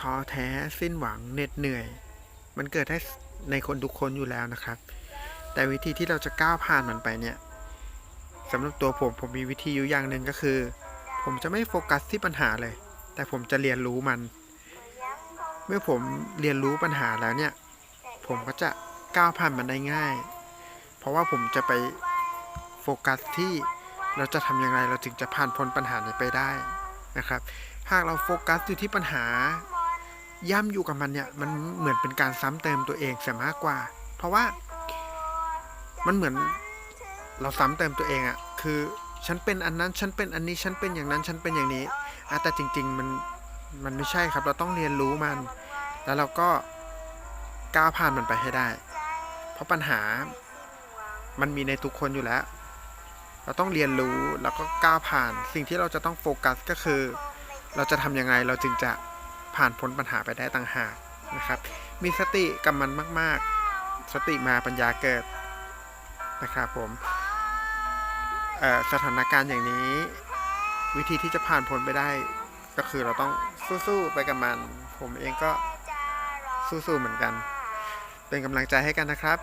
ท้อแท้สิ้นหวังเหน็ดเหนื่อย มันเกิดได้ในคนทุกคนอยู่แล้วนะครับ แต่วิธีที่เราจะก้าวผ่านมันไปเนี่ยสำหรับตัวผมผมมีวิธีอยู่อย่างหนึ่งก็คือ ผมจะไม่โฟกัสที่ปัญหาเลย แต่ผมจะเรียนรู้มัน เมื่อผมเรียนรู้ปัญหาแล้วเนี่ย ผมก็จะก้าวผ่านมันได้ง่าย เพราะว่าผมจะไปโฟกัสที่เราจะทำอย่างไรเราถึงจะผ่านพ้นปัญหานี้ไปได้นะครับ หากเราโฟกัสอยู่ที่ปัญหา ย่ำอยู่กับมันเนี่ยมันเหมือนเป็นการซ้ำเติมตัวเองเสียมากกว่า เพราะว่า มันเหมือนเราซ้ำเติมตัวเองอะคือฉันเป็นอันนั้นฉันเป็นอันนี้ฉันเป็นอย่างนั้นฉันเป็นอย่างนี้อะแต่จริง ๆ มันมันไม่ใช่ครับ เราต้องเรียนรู้มัน แล้วเราก็ก้าวผ่านมันไปให้ได้ เพราะปัญหามันมีในทุกคนอยู่แล้ว เราต้องเรียนรู้แล้วก็ก้าวผ่าน สิ่งที่เราจะต้องโฟกัสก็คือ เราจะทำยังไงเราจึงจะ ผ่านพ้นปัญหาไปได้ต่างหากนะครับ มีสติกับมันมาก ๆ สติมาปัญญาเกิดนะครับผมเอ่อสถานการณ์อย่างนี้ วิธีที่จะผ่านพ้นไปได้ ก็คือเราต้องสู้ๆไปกับมัน ผมเองก็สู้ๆเหมือนกัน เป็นกำลังใจให้กันนะครับ